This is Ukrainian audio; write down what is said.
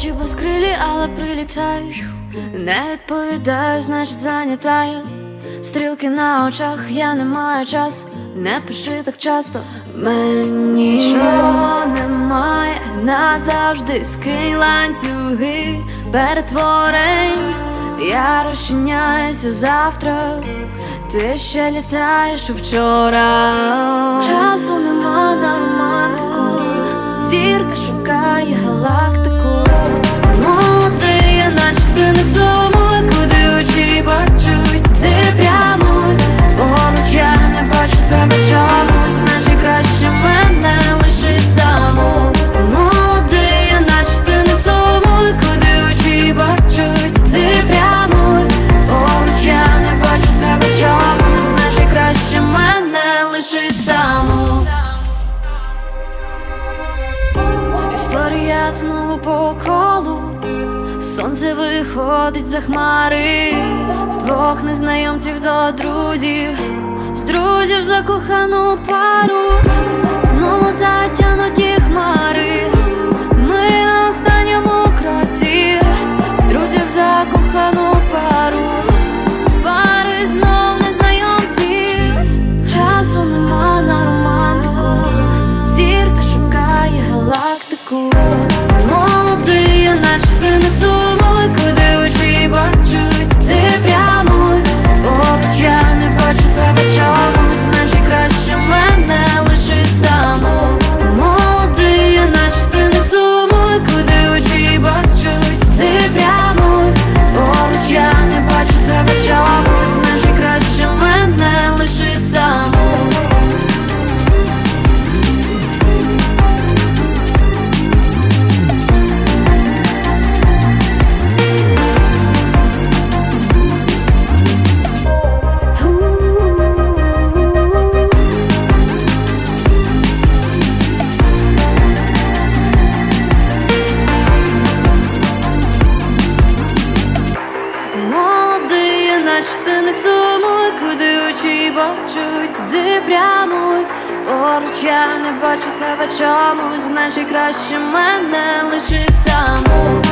чи безкрилі, але прилітаю, не відповідаю, значить занятаю. Стрілки на очах, я не маю часу, не пиши так часто. Мені нічого немає, назавжди скинь ланцюги перетворень. Я розчиняюся завтра, ти ще літаєш вчора. Часу немає. саму Історія знову по колу, сонце виходить за хмари, з двох незнайомців до друзів, з друзів закохану пару. куди очі бачуть, де прямуй. Поруч я не бачу тебе чомусь, значить краще мене лиши саму.